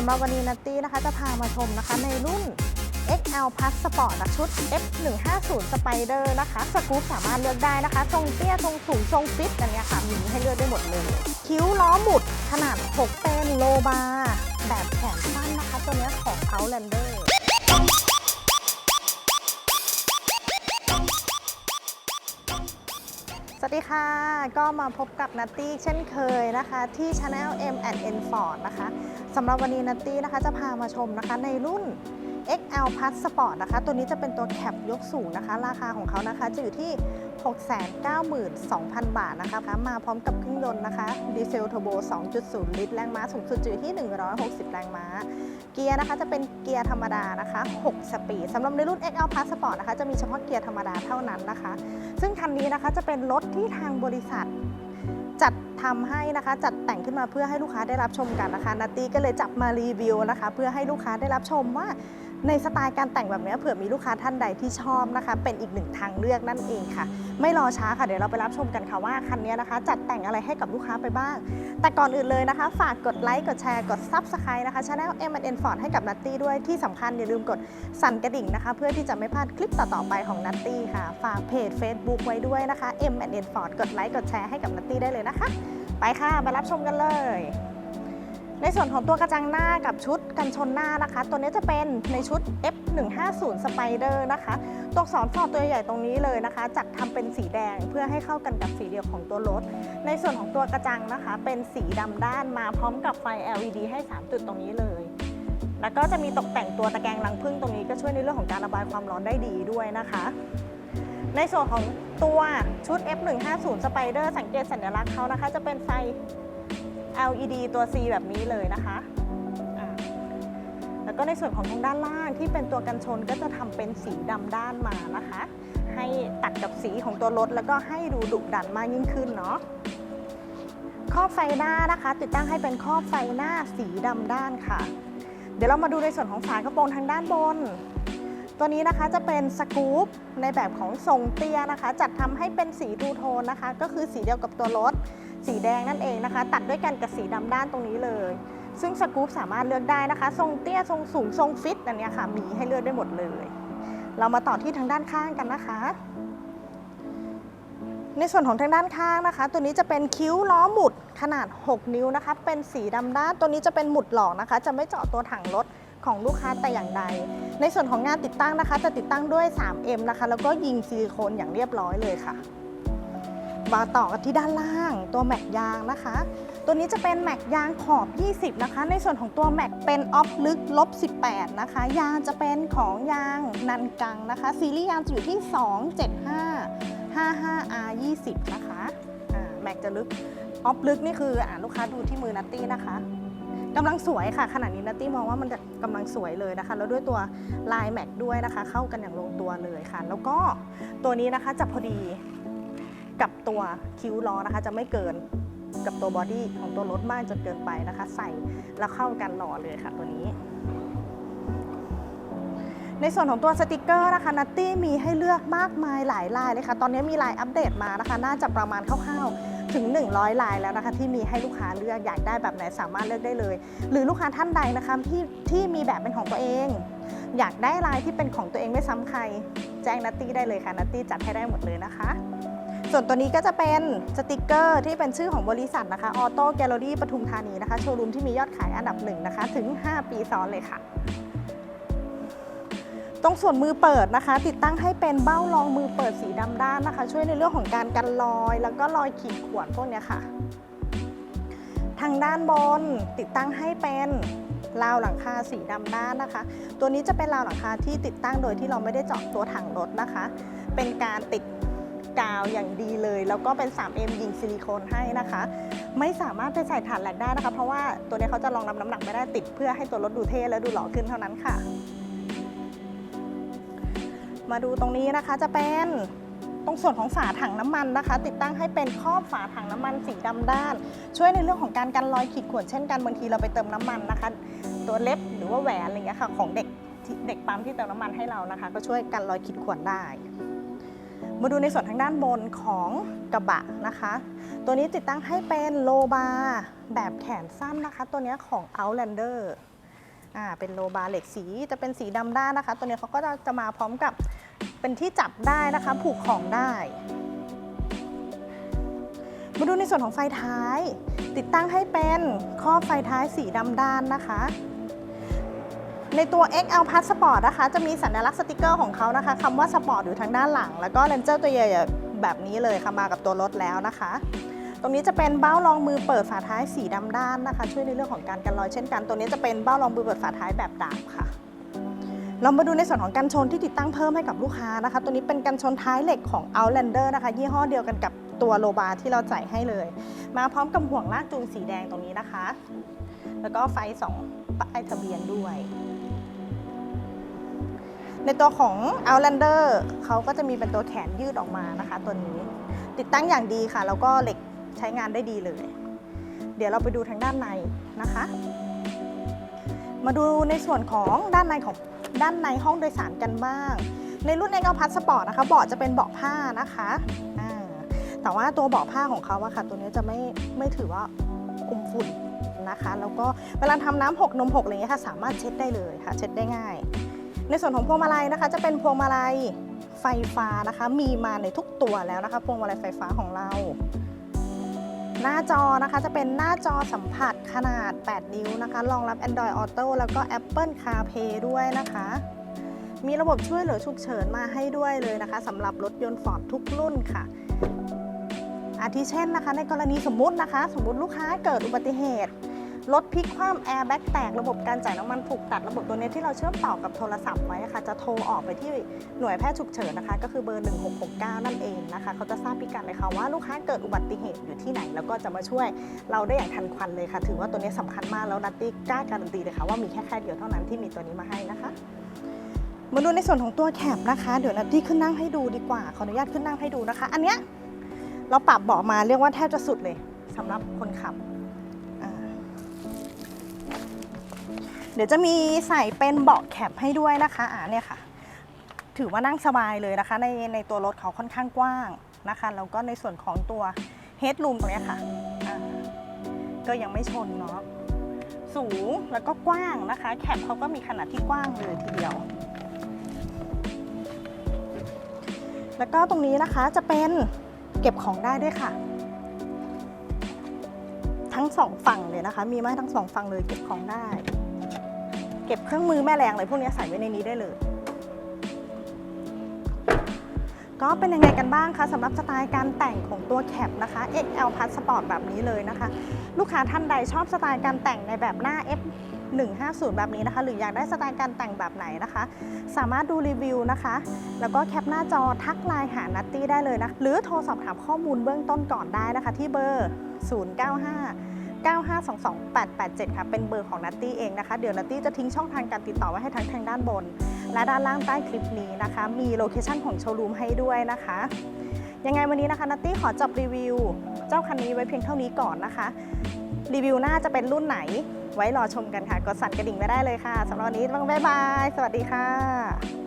สำหรับวันนี้นัตตี้นะคะจะพามาชมนะคะในรุ่น XL Plus Sport นะชุด F150 Spider นะคะสกู๊ปสามารถเลือกได้นะคะ ทรงเตี้ย ทรงสูง ทรงฟิตอันเนี้ยค่ะ มีให้เลือกได้หมดเลย คิ้วล้อหมุด ขนาด 6 เป็นโลบาร์แบบแขนสั้นนะคะ ตัวนี้ของ Outlander สวัสดีค่ะ ก็มาพบกับนัตตี้เช่นเคยนะคะ ที่ Channel M and N Ford นะคะสำหรับวันนี้นัตตี้นะคะจะพามาชมนะคะในรุ่น XL Plus Sport นะคะ ตัวนี้จะเป็นตัวแคปยกสูงนะคะ ราคาของเขานะคะจะอยู่ที่ 692,000 บาทนะคะ มาพร้อมกับเครื่องยนต์นะคะ ดีเซลเทอร์โบ 2.0 ลิตร แรงม้าสูงสุดอยู่ที่ 160 แรงม้า เกียร์นะคะจะเป็นเกียร์ธรรมดานะคะ 6 สปีดสำหรับในรุ่น XL Plus Sport นะคะ จะมีเฉพาะเกียร์ธรรมดาเท่านั้นนะคะ ซึ่งคันนี้นะคะจะเป็นรถที่ทางบริษัทจัดทำให้นะคะ จัดแต่งขึ้นมาเพื่อให้ลูกค้าได้รับชมกันนะคะนัตตี้ก็เลยจับมารีวิวนะคะ เพื่อให้ลูกค้าได้รับชมว่า ในสไตล์การแต่งแบบนี้เผื่อมีลูกค้าท่านใดที่ชอบนะคะ เป็นอีกหนึ่งทางเลือกนั่นเองค่ะ ไม่รอช้าค่ะเดี๋ยวเราไปรับชมกันค่ะว่าคันนี้นะคะ จัดแต่งอะไรให้กับลูกค้าไปบ้าง แต่ก่อนอื่นเลยนะคะ ฝากกดไลค์กดแชร์กด Subscribe นะคะช anel M N Ford ให้กับนัตตี้ด้วยที่สำคัญอย่าลืมกดสั่นกระดิ่งนะคะ เพื่อที่จะไม่พลาดคลิปต่อๆไปของนัตตี้ค่ะ ฝากเพจ Facebook ไว้ด้วยนะคะ M N Ford กดไลค์กดแชร์ให้กับนัตตี้ได้เลยนะคะ ไปค่ะมารับชมกันเลย ในส่วนของตัวกระจังหน้ากับชุดกันชนหน้านะคะ ตัวนี้จะเป็นในชุด F150 Spider นะคะ ตัวอักษรฟอร์ตัวใหญ่ตรงนี้เลยนะคะ จัดทำเป็นสีแดงเพื่อให้เข้ากันกับสีเดียวของตัวรถ ในส่วนของตัวกระจังนะคะ เป็นสีดำด้านมาพร้อมกับไฟ LED ให้ 3 จุดตรงนี้เลย แล้วก็จะมีตกแต่งตัวตะแกรงรังพึ่งตรงนี้ก็ช่วยในเรื่องของการระบายความร้อนได้ดีด้วยนะคะ ในส่วนของตัวชุด F150 Spider สังเกตสัญลักษณ์เขานะคะ จะเป็นไฟ LED ตัว C แบบนี้เลยนะคะแล้วก็ในส่วนของทางด้านล่างที่เป็นตัวกันชนก็จะทำเป็นสีดำด้านมานะคะ ให้ตัดกับสีของตัวรถแล้วก็ให้ดูดุดันมากยิ่งขึ้นเนาะครอบไฟหน้านะคะ ติดตั้งให้เป็นครอบไฟหน้าสีดำด้านค่ะ เดี๋ยวเรามาดูในส่วนของฝากระโปรงทางด้านบน ตัวนี้นะคะจะเป็นสกู๊ปในแบบของทรงเตี้ยนะคะ จัดทำให้เป็นสีทูโทนนะคะ ก็คือสีเดียวกับตัวรถ สีแดงนั่นเองนะคะ ตัดด้วยกันกับสีดำด้านตรงนี้เลย ซึ่งสกู๊ปสามารถเลือกได้นะคะ ทรงเตี้ยทรงสูงทรงฟิตอันนี้ค่ะ มีให้เลือกได้หมดเลย เรามาต่อที่ทางด้านข้างกันนะคะ ในส่วนของทางด้านข้างนะคะ ตัวนี้จะเป็นคิ้วล้อหมุดขนาด 6 นิ้วนะคะ เป็นสีดำด้านตัวนี้จะเป็นหมุดหลอกนะคะ จะไม่เจาะตัวถังรถของลูกค้าแต่อย่างใด ในส่วนของงานติดตั้งนะคะ จะติดตั้งด้วย 3M นะคะ แล้วก็ยิงซิลิโคนอย่างเรียบร้อยเลยค่ะ มาต่อกันที่ด้านล่างตัวแม็กยางนะคะ ตัวนี้จะเป็นแม็กยางขอบ 20 นะคะ ในส่วนของตัวแม็กเป็นออฟลึกลบ 18 นะคะ ยางจะเป็นของยางนันกังนะคะ ซีรีส์ยางจะอยู่ที่ 275 55R 20 นะคะอ่าแม็กจะลึกออฟลึกนี่คืออ่าลูกค้าดูที่มือนัตตี้นะคะกำลังสวยค่ะขนาดนี้นัตตี้มองว่ามันกำลังสวยเลยนะคะ แล้วด้วยตัวลายแม็กด้วยนะคะ เข้ากันอย่างลงตัวเลยค่ะ แล้วก็ตัวนี้นะคะจะพอดี กับตัวคิ้วล้อนะคะ จะไม่เกินกับตัวบอดี้ของตัวรถมากจนเกินไปนะคะ ใส่แล้วเข้ากันหล่อเลยค่ะตัวนี้ ในส่วนของตัวสติกเกอร์นะคะนัตตี้มีให้เลือกมากมายหลายลายเลยค่ะ ตอนนี้มีลายอัปเดตมานะคะ น่าจะประมาณคร่าวๆถึง 100 ลายแล้วนะคะ ที่มีให้ลูกค้าเลือกอยากได้แบบไหนสามารถเลือกได้เลย หรือลูกค้าท่านใดนะคะที่ที่มีแบบเป็นของตัวเอง อยากได้ลายที่เป็นของตัวเองไม่ซ้ำใคร แจ้งนัตตี้ได้เลยค่ะนัตตี้จัดให้ได้หมดเลยนะคะ ส่วนตัวนี้ก็จะเป็นสติกเกอร์ที่เป็นชื่อของบริษัทนะคะออโต้แกลเลอรี่ปทุมธานีนะคะ โชว์รูมที่มียอดขายอันดับหนึ่งนะคะ ถึง 5 ปีซ้อนเลยค่ะ ตรงส่วนมือเปิดนะคะ ติดตั้งให้เป็นเบ้ารองมือเปิดสีดำด้านนะคะ ช่วยในเรื่องของการกันรอย แล้วก็รอยขีดข่วนพวกนี้ค่ะ ทางด้านบนติดตั้งให้เป็นราวหลังคาสีดำด้านนะคะ ตัวนี้จะเป็นราวหลังคาที่ติดตั้งโดยที่เราไม่ได้เจาะตัวถังรถนะคะ เป็นการติด กาวอย่างดีเลย แล้วก็เป็น 3M ยิงซิลิโคนให้นะคะ ไม่สามารถไปใส่ถ่านแหลกได้นะคะ เพราะว่าตัวนี้เขาจะรองรับน้ำหนักไม่ได้ติดเพื่อให้ตัวรถดูเท่และดูหล่อขึ้นเท่านั้นค่ะ มาดูตรงนี้นะคะจะเป็นตรงส่วนของฝาถังน้ำมันนะคะ ติดตั้งให้เป็นครอบฝาถังน้ำมันสีดำด้าน ช่วยในเรื่องของการกันรอยขีดข่วนเช่นกันบางทีเราไปเติมน้ำมันนะคะ ตัวเล็บหรือว่าแหวนอะไรเงี้ยค่ะของเด็กเด็กปั๊มที่เติมน้ำมันให้เรานะคะ ก็ช่วยกันรอยขีดข่วนได้ มาดูในส่วนทางด้านบนของกระบะนะคะ ตัวนี้ติดตั้งให้เป็นโลบาร์แบบแขนสั้นนะคะ ตัวนี้ของ Outlander อ่าเป็นโลบาร์เหล็กสีจะเป็นสีดำด้านนะคะ ตัวนี้เขาก็จะมาพร้อมกับเป็นที่จับได้นะคะ ผูกของได้ มาดูในส่วนของไฟท้าย ติดตั้งให้เป็นข้อบไฟท้ายสีดำด้านนะคะ ในตัว XL Passport นะคะ จะมีสัญลักษณ์สติกเกอร์ของเขานะคะคำว่า Sport อยู่ทางด้านหลัง แล้วก็เลนเจอร์ตัวใหญ่ๆแบบนี้เลยค่ะมากับตัวรถแล้วนะคะ ตรงนี้จะเป็นเบ้ารองมือเปิดฝาท้ายสีดำด้านนะคะ ช่วยในเรื่องของการกันรอยเช่นกัน ตัวนี้จะเป็นเบ้ารองมือเปิดฝาท้ายแบบดาบค่ะเรามาดูในส่วนของกันชนที่ติดตั้งเพิ่มให้กับลูกค้านะคะ ตัวนี้เป็นกันชนท้ายเหล็กของ Outlander นะคะ ยี่ห้อเดียวกันกับตัวโลบาที่เราใส่ให้เลย มาพร้อมกับห่วงลากจูงสีแดงตรงนี้นะคะ แล้วก็ไฟสองป้ายทะเบียนด้วย ในตัวของ Outlander เขาก็จะมีเป็นตัวแขนยืดออกมานะคะ ตัวนี้ ติดตั้งอย่างดีค่ะ แล้วก็เหล็กใช้งานได้ดีเลย เดี๋ยวเราไปดูทางด้านในนะคะ มาดูในส่วนของด้านในของด้านในห้องโดยสารกันบ้าง ในรุ่น x อ p a s s p o r t นะคะเบาะจะเป็นเบาะผ้านะคะแต่ว่าตัวเบาะผ้าของเขาอะค่ะ ตัวนี้จะไม่ไม่ถือว่าอมฝุ่นนะคะ แล้วก็เวลาทำน้ำหกนมหกอะไรเงี้ยค่ะ สามารถเช็ดได้เลยค่ะ เช็ดได้ง่าย ในส่วนของพวงมาลัยนะคะ จะเป็นพวงมาลัยไฟฟ้านะคะ มีมาในทุกตัวแล้วนะคะ พวงมาลัยไฟฟ้าของเรา หน้าจอนะคะจะเป็นหน้าจอสัมผัสขนาด 8 นิ้วนะคะรองรับ Android Auto แล้วก็ Apple CarPlay ด้วยนะคะ มีระบบช่วยเหลือฉุกเฉินมาให้ด้วยเลยนะคะสำหรับรถยนต์ฟอร์ดทุกรุ่นค่ะอาทิเช่นนะคะ ในกรณีสมมุตินะคะ สมมุติลูกค้าเกิดอุบัติเหตุ รถพลิกคว่ำแอร์แบ็กแตกระบบการจ่ายน้ำมันถูกตัดระบบตัวนี้ที่เราเชื่อมต่อกับโทรศัพท์ไว้ค่ะ จะโทรออกไปที่หน่วยแพทย์ฉุกเฉินนะคะ ก็คือเบอร์ 1669 นั่นเองนะคะ เขาจะทราบพิกัดเลยค่ะว่าลูกค้าเกิดอุบัติเหตุอยู่ที่ไหน แล้วก็จะมาช่วยเราได้อย่างทันควันเลยค่ะ ถือว่าตัวนี้สำคัญมากแล้วนัตตี้กล้าการันตีเลยค่ะว่ามีแค่แค่เดียวเท่านั้นที่มีตัวนี้มาให้นะคะมาดูในส่วนของตัวแคปนะคะ เดี๋ยวนัตตี้ขึ้นนั่งให้ดูดีกว่าขออนุญาตขึ้นนั่งให้ดูนะคะ อันเนี้ยเราปรับเบาะมาเรียกว่าแทบจะสุดเลยสำหรับคนขับ เดี๋ยวจะมีใส่เป็นเบาะแคปให้ด้วยนะคะอ่าเนี่ยค่ะ ถือว่านั่งสบายเลยนะคะ ในในตัวรถเขาค่อนข้างกว้างนะคะแล้วก็ในส่วนของตัวเฮด o ูมตรงนี้ค่ะ ก็ยังไม่ชนเนาะสูงแล้วก็กว้างนะคะ แคปเขาก็มีขนาดที่กว้างเลยทีเดียว แล้วก็ตรงนี้นะคะจะเป็นเก็บของได้ด้วยค่ะ ทั้งสองฝั่งเลยนะคะ มีมาให้ทั้งสองฝั่งเลยเก็บของได้ เก็บเครื่องมือแม่แรงอะไรพวกนี้ใส่ไว้ในนี้ได้เลย ก็เป็นยังไงกันบ้างคะสำหรับสไตล์การแต่งของตัวแคปนะคะ XL Plus Sport แบบนี้เลยนะคะ ลูกค้าท่านใดชอบสไตล์การแต่งในแบบหน้า F 150 แบบนี้นะคะ หรืออยากได้สไตล์การแต่งแบบไหนนะคะ สามารถดูรีวิวนะคะ แล้วก็แคปหน้าจอทักไลน์หานัตตี้ได้เลยนะ หรือโทรสอบถามข้อมูลเบื้องต้นก่อนได้นะคะ ที่เบอร์ 095 9522887 ค่ะ เป็นเบอร์ของนัตตี้เองนะคะ เดี๋ยวนัตตี้จะทิ้งช่องทางการติดต่อไว้ให้ทั้งทางด้านบน และด้านล่างใต้คลิปนี้นะคะ มีโลเคชันของโชว์รูมให้ด้วยนะคะ ยังไงวันนี้นะคะนัตตี้ขอจบรีวิว เจ้าคันนี้ไว้เพียงเท่านี้ก่อนนะคะ รีวิวหน้าจะเป็นรุ่นไหน ไว้รอชมกันค่ะ กดสั่นกระดิ่งไว้ได้เลยค่ะสำหรับวันนี้บ๊ายบาย สวัสดีค่ะ